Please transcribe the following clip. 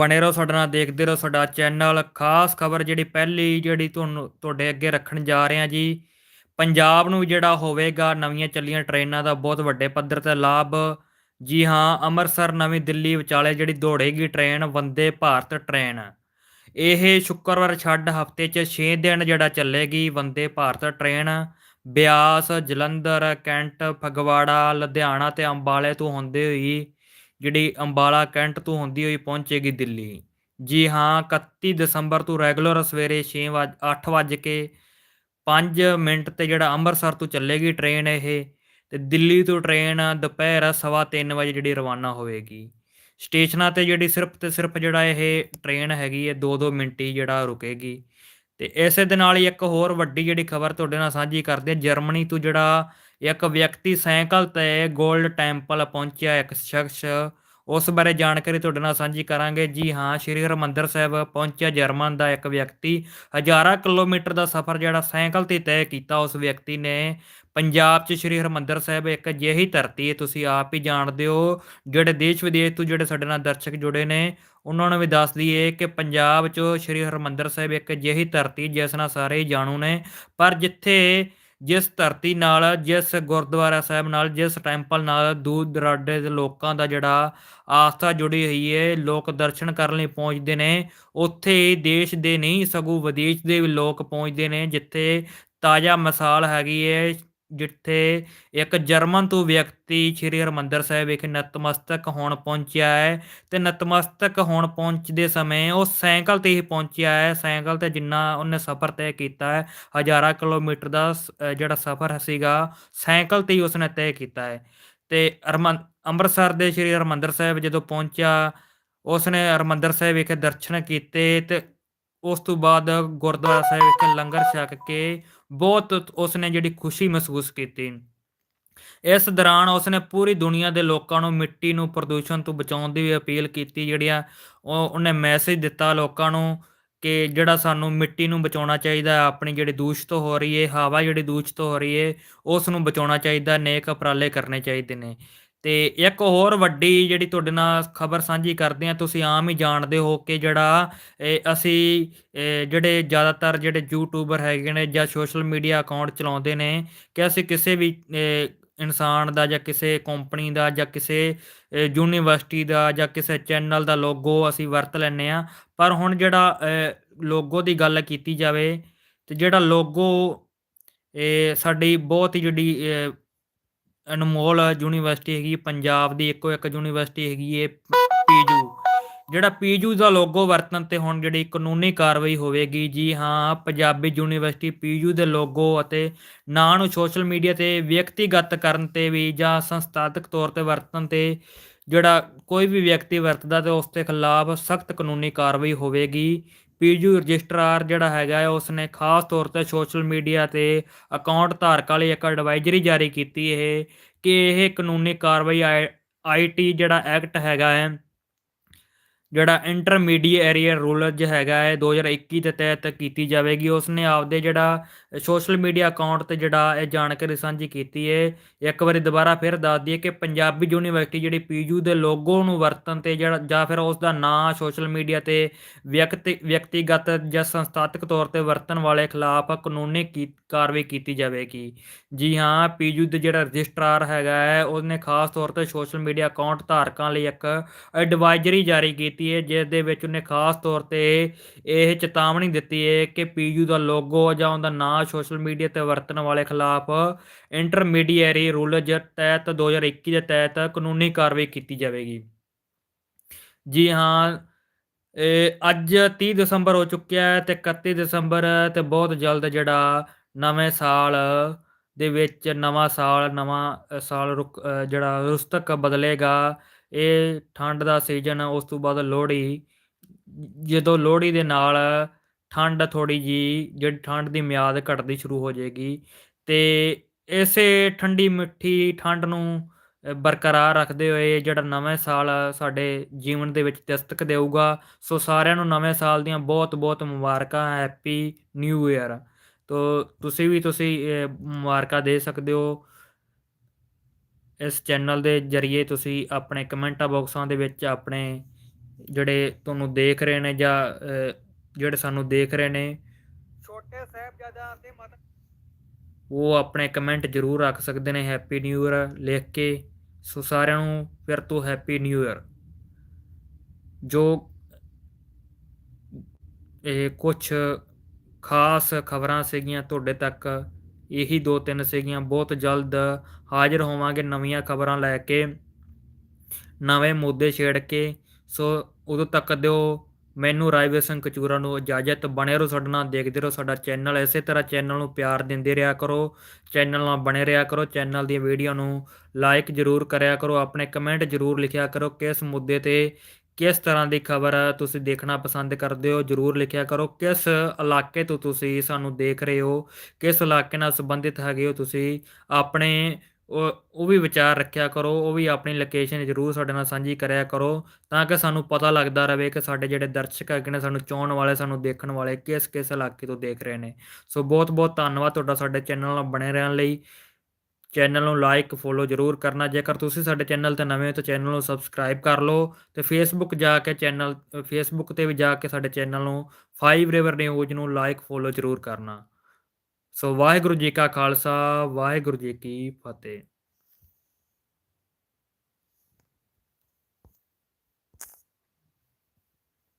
ਬਣੇ ਰਹੋ ਸਾਡੇ ਨਾਲ, ਦੇਖਦੇ ਰਹੋ ਸਾਡਾ ਚੈਨਲ ਖਾਸ ਖਬਰ ਜਿਹੜੀ ਪਹਿਲੀ, ਜਿਹੜੀ ਤੁਹਾਨੂੰ ਤੁਹਾਡੇ ਅੱਗੇ ਰੱਖਣ ਜਾ ਰਹੇ ਹਾਂ ਜੀ, ਪੰਜਾਬ ਨੂੰ ਜਿਹੜਾ ਹੋਵੇਗਾ, ਨਵੀਆਂ ਚੱਲੀਆਂ ਟ੍ਰੇਨਾਂ ਦਾ ਬਹੁਤ ਵੱਡੇ ਪੱਧਰ ਤੇ ਲਾਭ। ਜੀ ਹਾਂ, ਅੰਮ੍ਰਿਤਸਰ, ਨਵੀਂ ਦਿੱਲੀ ਵਿਚਾਲੇ ਜਿਹੜੀ ਦੌੜੇਗੀ ਟ੍ਰੇਨ, ਵੰਦੇ ਭਾਰਤ ਟ੍ਰੇਨ। ਇਹ ਸ਼ੁੱਕਰਵਾਰ ਛੱਡ ਹਫ਼ਤੇ 'ਚ 6 ਦਿਨ ਜਿਹੜਾ ਚੱਲੇਗੀ ਵੰਦੇ ਭਾਰਤ ਟ੍ਰੇਨ। ਬਿਆਸ, ਜਲੰਧਰ, ਕੈਂਟ, ਫਗਵਾੜਾ, ਲੁਧਿਆਣਾ ਤੇ ਅੰਬਾਲੇ ਤੋਂ ਹੁੰਦੇ ਹੋਈ ਜਿਹੜੀ ਅੰਬਾਲਾ ਕੈਂਟ ਤੋਂ ਹੁੰਦੀ ਹੋਈ ਪਹੁੰਚੇਗੀ ਦਿੱਲੀ। ਜੀ ਹਾਂ 31 ਦਸੰਬਰ ਤੋਂ ਰੈਗੂਲਰ ਸਵੇਰੇ 6 ਵਜ 8 ਵਜ ਕੇ 5 ਮਿੰਟ ਤੇ ਜਿਹੜਾ ਅੰਮ੍ਰਿਤਸਰ ਤੋਂ ਚੱਲੇਗੀ ਟ੍ਰੇਨ ਇਹ ਤੇ ਦਿੱਲੀ ਤੋਂ ਟ੍ਰੇਨ ਦੁਪਹਿਰ ਸਵਾ ਤਿੰਨ ਵਜੇ ਜਿਹੜੀ ਰਵਾਨਾ ਹੋਵੇਗੀ। ਸਟੇਸ਼ਨਾਂ ਤੇ ਜਿਹੜੀ ਸਿਰਫ ਤੇ ਸਿਰਫ ਜਿਹੜਾ ਇਹ ਟ੍ਰੇਨ ਹੈਗੀ ਹੈ 2-2 ਮਿੰਟ ਹੀ ਜਿਹੜਾ ਰੁਕੇਗੀ। ਤੇ ਇਸੇ ਦੇ ਨਾਲ ਹੀ ਇੱਕ ਹੋਰ ਵੱਡੀ ਜਿਹੜੀ ਖਬਰ ਤੁਹਾਡੇ ਨਾਲ ਸਾਂਝੀ ਕਰਦੇ ਜਰਮਨੀ ਤੋਂ ਜਿਹੜਾ ਇੱਕ ਵਿਅਕਤੀ ਸਾਈਕਲ ਤੇ 골ਡ ਟੈਂਪਲ ਪਹੁੰਚਿਆ, ਇੱਕ ਸ਼ਖਸ ਉਸ ਬਾਰੇ ਜਾਣਕਾਰੀ ਤੁਹਾਡੇ ਨਾਲ ਸਾਂਝੀ ਕਰਾਂਗੇ। ਜੀ ਹਾਂ, ਸ਼੍ਰੀ ਹਰਿਮੰਦਰ ਸਾਹਿਬ ਪਹੁੰਚਿਆ ਜਰਮਨ ਦਾ ਇੱਕ ਵਿਅਕਤੀ। ਹਜ਼ਾਰਾਂ ਕਿਲੋਮੀਟਰ ਦਾ ਸਫ਼ਰ ਜਿਹੜਾ ਸਾਈਕਲ ਤੇ ਤੈਅ ਕੀਤਾ ਉਸ ਵਿਅਕਤੀ ਨੇ। ਪੰਜਾਬ 'ਚ ਸ਼੍ਰੀ ਹਰਿਮੰਦਰ ਸਾਹਿਬ ਇੱਕ ਅਜਿਹੀ ਧਰਤੀ ਹੈ, ਤੁਸੀਂ ਆਪ ਹੀ ਜਾਣਦੇ ਹੋ, ਜਿਹੜੇ ਦੇਸ਼ ਵਿਦੇਸ਼ ਤੋਂ ਜਿਹੜੇ ਸਾਡੇ ਨਾਲ ਦਰਸ਼ਕ ਜੁੜੇ ਨੇ, ਉਹਨਾਂ ਨੂੰ ਵੀ ਦੱਸ ਦਈਏ ਕਿ ਪੰਜਾਬ 'ਚ ਸ਼੍ਰੀ ਹਰਿਮੰਦਰ ਸਾਹਿਬ ਇੱਕ ਅਜਿਹੀ ਧਰਤੀ ਜਿਸ ਨਾਲ ਸਾਰੇ ਹੀ ਜਾਣੂ ਨੇ। ਪਰ ਜਿੱਥੇ ਜਿਸ ਧਰਤੀ ਨਾਲ, ਜਿਸ ਗੁਰਦੁਆਰਾ ਸਾਹਿਬ ਨਾਲ, ਜਿਸ ਟੈਂਪਲ ਨਾਲ ਦੂਰ ਦਰਾਡੇ ਦੇ ਲੋਕਾਂ ਦਾ ਜਿਹੜਾ ਆਸਥਾ ਜੁੜੀ ਹੋਈ ਹੈ ਲੋਕ ਦਰਸ਼ਨ ਕਰਨ ਲਈ ਪਹੁੰਚਦੇ ਨੇ। ਉੱਥੇ ਦੇਸ਼ ਦੇ ਨਹੀਂ, ਸਗੋਂ ਵਿਦੇਸ਼ ਦੇ ਵੀ ਲੋਕ ਪਹੁੰਚਦੇ ਨੇ, ਜਿੱਥੇ ਤਾਜ਼ਾ ਮਿਸਾਲ ਹੈਗੀ ਹੈ ਜਿੱਥੇ ਇੱਕ ਜਰਮਨ ਤੋਂ ਵਿਅਕਤੀ ਸ਼੍ਰੀ ਹਰਿਮੰਦਰ ਸਾਹਿਬ ਵਿਖੇ ਨਤਮਸਤਕ ਹੋਣ ਪਹੁੰਚਿਆ ਹੈ ਤੇ ਨਤਮਸਤਕ ਹੋਣ ਪਹੁੰਚਦੇ ਸਮੇਂ ਉਹ ਸਾਈਕਲ ਤੇ ਹੀ ਪਹੁੰਚਿਆ ਹੈ। ਸਾਈਕਲ ਤੇ ਜਿੰਨਾ ਉਹਨੇ ਸਫ਼ਰ ਤੈਅ ਕੀਤਾ ਹੈ, ਹਜ਼ਾਰਾਂ ਕਿਲੋਮੀਟਰ ਦਾ ਸ- ਜਿਹੜਾ ਸਫ਼ਰ ਸੀਗਾ, ਸਾਈਕਲ ਤੇ ਹੀ ਉਸਨੇ ਤੈਅ ਕੀਤਾ ਹੈ। ਤੇ ਹਰਮੰ, ਅੰਮ੍ਰਿਤਸਰ ਦੇ ਸ਼੍ਰੀ ਹਰਿਮੰਦਰ ਸਾਹਿਬ ਜਦੋਂ ਪਹੁੰਚਿਆ, ਉਸਨੇ ਹਰਿਮੰਦਰ ਸਾਹਿਬ ਵਿਖੇ ਦਰਸ਼ਨ ਕੀਤੇ ਤੇ ਉਸ ਤੋਂ ਬਾਅਦ ਗੁਰਦੁਆਰਾ ਸਾਹਿਬ ਵਿਖੇ ਲੰਗਰ ਛਕ ਕੇ ਬਹੁਤ ਉਸਨੇ ਜਿਹੜੀ ਖੁਸ਼ੀ ਮਹਿਸੂਸ ਕੀਤੀ। ਇਸ ਦੌਰਾਨ ਉਸਨੇ ਪੂਰੀ ਦੁਨੀਆ ਦੇ ਲੋਕਾਂ ਨੂੰ ਮਿੱਟੀ ਨੂੰ ਪ੍ਰਦੂਸ਼ਣ ਤੋਂ ਬਚਾਉਣ ਦੀ ਵੀ ਅਪੀਲ ਕੀਤੀ ਜਿਹੜੀਆਂ ਉਹ ਉਹਨੇ ਮੈਸੇਜ ਦਿੱਤਾ ਲੋਕਾਂ ਨੂੰ ਕਿ ਜਿਹੜਾ ਸਾਨੂੰ ਮਿੱਟੀ ਨੂੰ ਬਚਾਉਣਾ ਚਾਹੀਦਾ, ਆਪਣੀ ਜਿਹੜੀ ਦੂਸ਼ਿਤ ਹੋ ਰਹੀ ਹੈ ਹਵਾ ਜਿਹੜੀ ਦੂਸ਼ਿਤ ਹੋ ਰਹੀ ਹੈ ਉਸ ਨੂੰ ਬਚਾਉਣਾ ਚਾਹੀਦਾ, ਨੇਕ ਉਪਰਾਲੇ ਕਰਨੇ ਚਾਹੀਦੇ ਨੇ। ਤੇ ਇੱਕ ਹੋਰ ਵੱਡੀ ਜਿਹੜੀ ਤੁਹਾਡੇ ਨਾਲ ਖਬਰ ਸਾਂਝੀ ਕਰਦੇ ਆ ਤੁਸੀਂ ਆਮ ਹੀ ਜਾਣਦੇ ਹੋ ਕਿ ਜਿਹੜਾ ਅਸੀਂ ਜਿਹੜੇ ਜ਼ਿਆਦਾਤਰ ਜਿਹੜੇ ਯੂਟਿਊਬਰ ਹੈਗੇ ਨੇ ਜਾਂ ਸੋਸ਼ਲ ਮੀਡੀਆ ਅਕਾਊਂਟ ਚਲਾਉਂਦੇ ਨੇ ਕਿ ਅਸੀਂ ਕਿਸੇ ਵੀ ਇਨਸਾਨ ਦਾ ਜਾਂ ਕਿਸੇ ਕੰਪਨੀ ਦਾ ਜਾਂ ਕਿਸੇ ਯੂਨੀਵਰਸਿਟੀ ਦਾ ਜਾਂ ਕਿਸੇ ਚੈਨਲ ਦਾ ਲੋਗੋ ਅਸੀਂ ਵਰਤ ਲੈਂਦੇ ਆ ਪਰ ਹੁਣ ਜਿਹੜਾ ਲੋਗੋ ਦੀ ਗੱਲ ਕੀਤੀ ਜਾਵੇ ਤੇ ਜਿਹੜਾ ਲੋਗੋ, ਇਹ ਸਾਡੀ ਬਹੁਤ ਹੀ ਜਿਹੜੀ ਅਨਮੋਲ ਯੂਨੀਵਰਸਿਟੀ ਹੈਗੀ, ਪੰਜਾਬ ਦੀ ਇੱਕੋ ਇੱਕ ਯੂਨੀਵਰਸਿਟੀ ਹੈਗੀ ਹੈ ਪੀਜੂ। ਜਿਹੜਾ ਪੀਜੂ ਦਾ ਲੋਗੋ ਵਰਤਣ ਤੇ ਹੁਣ ਜਿਹੜੀ ਕਾਨੂੰਨੀ ਕਾਰਵਾਈ ਹੋਵੇਗੀ, ਜੀ ਹਾਂ, ਪੰਜਾਬੀ ਯੂਨੀਵਰਸਿਟੀ ਪੀਜੂ ਦੇ ਲੋਗੋ ਅਤੇ ਨਾਂ ਨੂੰ ਸੋਸ਼ਲ ਮੀਡੀਆ ਤੇ ਵਿਅਕਤੀਗਤ ਕਰਨ ਤੇ ਵੀ ਜਾਂ ਸੰਸਥਾਗਤ ਤੌਰ ਤੇ ਵਰਤਣ ਤੇ ਜਿਹੜਾ ਕੋਈ ਵੀ ਵਿਅਕਤੀ ਵਰਤਦਾ ਤੇ ਉਸ ਦੇ ਖਿਲਾਫ ਸਖਤ ਕਾਨੂੰਨੀ ਕਾਰਵਾਈ ਹੋਵੇਗੀ। ਪੀਜੂ ਰਜਿਸਟਰਾਰ ਜਿਹੜਾ ਹੈਗਾ ਹੈ, ਉਸਨੇ ਖਾਸ ਤੌਰ ਤੇ ਸੋਸ਼ਲ ਮੀਡੀਆ ਤੇ ਅਕਾਊਂਟ ਧਾਰਕਾਂ ਲਈ ਇੱਕ ਐਡਵਾਈਜ਼ਰੀ ਜਾਰੀ ਕੀਤੀ ਇਹ, ਕਿ ਇਹ ਕਾਨੂੰਨੀ ਕਾਰਵਾਈ ਆਈਟੀ ਜਿਹੜਾ ਐਕਟ ਹੈਗਾ ਹੈ ਜਿਹੜਾ ਇੰਟਰਮੀਡੀਏਟ ਰੂਲ ਜ ਹੈਗਾ ਹੈ 2021 ਦੇ ਤਹਿਤ ਕੀਤੀ ਜਾਵੇਗੀ। ਉਸਨੇ ਆਪਦੇ ਜਿਹੜਾ ਸੋਸ਼ਲ ਮੀਡੀਆ ਅਕਾਊਂਟ ਤੇ ਜਿਹੜਾ ਇਹ ਜਾਣਕਾਰੀ ਸਾਂਝੀ ਕੀਤੀ ਹੈ। ਇੱਕ ਵਾਰੀ ਦੁਬਾਰਾ ਫਿਰ ਦੱਸ ਦਈਏ ਕਿ ਪੰਜਾਬੀ ਯੂਨੀਵਰਸਿਟੀ ਜਿਹੜੀ ਪੀਯੂ ਦੇ ਲੋਗੋ ਨੂੰ ਵਰਤਣ ਤੇ ਜਿਹੜਾ, ਜਾਂ ਫਿਰ ਉਸ ਦਾ ਨਾਂ ਸੋਸ਼ਲ ਮੀਡੀਆ ਤੇ ਵਿਅਕਤੀ, ਵਿਅਕਤੀਗਤ ਜਾਂ ਸੰਸਥਾਤਕ ਤੌਰ ਤੇ ਵਰਤਣ ਵਾਲੇ ਖਿਲਾਫ ਕਾਨੂੰਨੀ ਕੀ- ਕਾਰਵਾਈ ਕੀਤੀ ਜਾਵੇਗੀ। ਜੀ ਹਾਂ, ਪੀਯੂ ਦੇ ਜਿਹੜਾ ਰਜਿਸਟਰਾਰ ਹੈਗਾ ਹੈ, ਉਹਨੇ ਖਾਸ ਤੌਰ ਤੇ ਸੋਸ਼ਲ ਮੀਡੀਆ ਅਕਾਊਂਟ ਧਾਰਕਾਂ ਲਈ ਇੱਕ ਐਡਵਾਈਜ਼ਰੀ ਜਾਰੀ ਕੀਤੀ ਹੈ ਜਿਸ ਦੇ ਵਿੱਚ ਉਹਨੇ ਖਾਸ ਤੌਰ ਤੇ ਇਹ ਚੇਤਾਵਨੀ ਦਿੱਤੀ ਹੈ ਕਿ ਪੀਯੂ ਦਾ ਲੋਗੋ ਜਾਂ ਉਹਦਾ ਨਾਂ ਸੋਸ਼ਲ ਮੀਡੀਆ ਤੇ ਵਰਤਣ ਵਾਲੇ ਖਿਲਾਫ ਇੰਟਰਮੀਡੀਏਰੀ ਰੂਲ ਜ ਤਹਿਤ 2021 ਦੇ ਤਹਿਤ ਕਾਨੂੰਨੀ ਕਾਰਵਾਈ ਕੀਤੀ ਜਾਵੇਗੀ। ਜੀ ਹਾਂ ਇਹ ਅੱਜ 30 ਦਸੰਬਰ ਹੋ ਚੁੱਕਿਆ ਹੈ ਤੇ 31 ਦਸੰਬਰ ਤੇ ਬਹੁਤ ਜਲਦ ਜਿਹੜਾ ਨਵੇਂ ਸਾਲ ਦੇ ਵਿੱਚ ਨਵਾਂ ਸਾਲ ਨਵਾਂ ਸਾਲ ਰੁਕ ਅ, ਜਿਹੜਾ ਰੁਸਤਕ ਬਦਲੇਗਾ। ਇਹ ਠੰਡ ਦਾ ਸੀਜ਼ਨ ਉਸ ਤੋਂ ਬਾਅਦ ਲੋਹੜੀ, ਜਦੋਂ ਲੋਹੜੀ ਦੇ ਨਾਲ ਠੰਡ ਥੋੜੀ ਜੀ ਜਿਹੜੀ ਠੰਡ ਦੀ ਮਿਆਦ ਘਟਦੀ ਸ਼ੁਰੂ ਹੋ ਜਾਏਗੀ ਤੇ ਇਸੇ ਠੰਡੀ ਮਿੱਠੀ ਠੰਡ ਨੂੰ ਬਰਕਰਾਰ ਰੱਖਦੇ ਹੋਏ ਜਿਹੜਾ ਨਵੇਂ ਸਾਲ ਸਾਡੇ ਜੀਵਨ ਦੇ ਵਿੱਚ ਦਸਤਕ ਦੇਊਗਾ, ਸੋ ਸਾਰਿਆਂ ਨੂੰ ਨਵੇਂ ਸਾਲ ਦੀਆਂ ਬਹੁਤ ਬਹੁਤ ਮੁਬਾਰਕਾਂ ਹੈਪੀ ਨਿਊ ਇਅਰ ਤੋ ਤੁਸੀਂ ਵੀ ਤੁਸੀਂ ਮੁਬਾਰਕਾਂ ਦੇ ਸਕਦੇ ਹੋ। ਇਸ ਚੈਨਲ ਦੇ ਜਰੀਏ ਤੁਸੀਂ ਆਪਣੇ ਕਮੈਂਟਾਂ ਬਾਕਸਾਂ ਦੇ ਵਿੱਚ ਆਪਣੇ ਜਿਹੜੇ ਤੁਹਾਨੂੰ ਦੇਖ ਰਹੇ ਨੇ ਜਾਂ ਜਿਹੜੇ ਸਾਨੂੰ ਦੇਖ ਰਹੇ ਨੇ ਛੋਟੇ ਸਾਹਿਬਜ਼ਾਦਿਆਂ ਤੇ ਮਾਤਾ ਉਹ ਆਪਣੇ ਕਮੈਂਟ ਜ਼ਰੂਰ ਰੱਖ ਸਕਦੇ ਨੇ ਹੈਪੀ ਨਿਊ ਇਅਰ ਲਿਖ ਕੇ। ਸੋ ਸਾਰਿਆਂ ਨੂੰ ਫਿਰ ਤੋਂ ਹੈਪੀ ਨਿਊ ਇਅਰ ਜੋ ਇਹ ਕੁਝ ਖਾਸ ਖਬਰਾਂ ਸੀਗੀਆਂ ਤੁਹਾਡੇ ਤੱਕ ਇਹੀ ਦੋ ਤਿੰਨ ਸੀਗੀਆਂ। ਬਹੁਤ ਜਲਦ ਹਾਜ਼ਰ ਹੋਵਾਂਗੇ ਨਵੀਆਂ ਖਬਰਾਂ ਲੈ ਕੇ। ਨਵੇਂ ਮੁੱਦੇ ਛੇੜ ਕੇ। ਸੋ ਉਦੋਂ ਤੱਕ ਦਿਓ। ਮੈਨੂੰ ਰਾਜਵੀਰ ਸਿੰਘ ਕਚੂਰਾ ਨੂੰ ਇਜਾਜ਼ਤ। ਬਣੇ ਰਹੋ ਸਾਡੇ ਨਾਲ, ਦੇਖਦੇ ਰਹੋ ਸਾਡਾ ਚੈਨਲ। ਇਸੇ ਤਰ੍ਹਾਂ ਚੈਨਲ ਨੂੰ ਪਿਆਰ ਦਿੰਦੇ ਰਿਹਾ ਕਰੋ। ਚੈਨਲ ਨਾਲ ਬਣੇ ਰਿਹਾ ਕਰੋ। ਚੈਨਲ ਦੀਆਂ ਵੀਡੀਓ ਨੂੰ ਲਾਈਕ ਜ਼ਰੂਰ ਕਰਿਆ ਕਰੋ। ਆਪਣੇ ਕਮੈਂਟ ਜ਼ਰੂਰ ਲਿਖਿਆ ਕਰੋ ਕਿਸ ਮੁੱਦੇ ਤੇ ਕਿਸ ਤਰ੍ਹਾਂ ਦੀ ਖਬਰ ਤੁਸੀਂ ਦੇਖਣਾ ਪਸੰਦ ਕਰਦੇ ਹੋ, ਜ਼ਰੂਰ ਲਿਖਿਆ ਕਰੋ। ਕਿਸ ਇਲਾਕੇ ਤੋਂ ਤੁਸੀਂ ਸਾਨੂੰ ਦੇਖ ਰਹੇ ਹੋ, ਕਿਸ ਇਲਾਕੇ ਨਾਲ ਸੰਬੰਧਿਤ ਹੈਗੇ ਹੋ ਤੁਸੀਂ, ਆਪਣੇ ਉਹ ਉਹ ਵੀ ਵਿਚਾਰ ਰੱਖਿਆ ਕਰੋ, ਉਹ ਵੀ ਆਪਣੀ ਲੋਕੇਸ਼ਨ ਜ਼ਰੂਰ ਸਾਡੇ ਨਾਲ ਸਾਂਝੀ ਕਰਿਆ ਕਰੋ, ਤਾਂ ਕਿ ਸਾਨੂੰ ਪਤਾ ਲੱਗਦਾ ਰਹੇ ਕਿ ਸਾਡੇ ਜਿਹੜੇ ਦਰਸ਼ਕ ਹੈਗੇ ਨੇ, ਸਾਨੂੰ ਚਾਹਣ ਵਾਲੇ, ਸਾਨੂੰ ਦੇਖਣ ਵਾਲੇ ਕਿਸ ਕਿਸ ਇਲਾਕੇ ਤੋਂ ਦੇਖ ਰਹੇ ਨੇ। ਸੋ ਬਹੁਤ ਬਹੁਤ ਧੰਨਵਾਦ ਤੁਹਾਡਾ ਸਾਡੇ ਚੈਨਲ ਨਾਲ ਬਣੇ ਰਹਿਣ ਲਈ। ਚੈਨਲ ਨੂੰ ਲਾਈਕ ਫੋਲੋ ਜ਼ਰੂਰ ਕਰਨਾ। ਜੇਕਰ ਤੁਸੀਂ ਸਾਡੇ ਚੈਨਲ ਤੇ ਨਵੇਂ ਹੋ ਤਾਂ ਚੈਨਲ ਨੂੰ ਸਬਸਕ੍ਰਾਈਬ ਕਰ ਲਓ ਤੇ ਫੇਸਬੁੱਕ ਜਾ ਕੇ ਚੈਨਲ ਫੇਸਬੁੱਕ ਤੇ ਵੀ ਜਾ ਕੇ ਸਾਡੇ ਚੈਨਲ ਨੂੰ 5 ਰਿਵਰ ਨਿਊਜ਼ ਨੂੰ ਲਾਈਕ ਫੋਲੋ ਜ਼ਰੂਰ ਕਰਨਾ। ਸੋ ਵਾਹਿਗੁਰੂ ਜੀ ਕਾ ਖਾਲਸਾ, ਵਾਹਿਗੁਰੂ ਜੀ ਕੀ ਫਤਿਹ।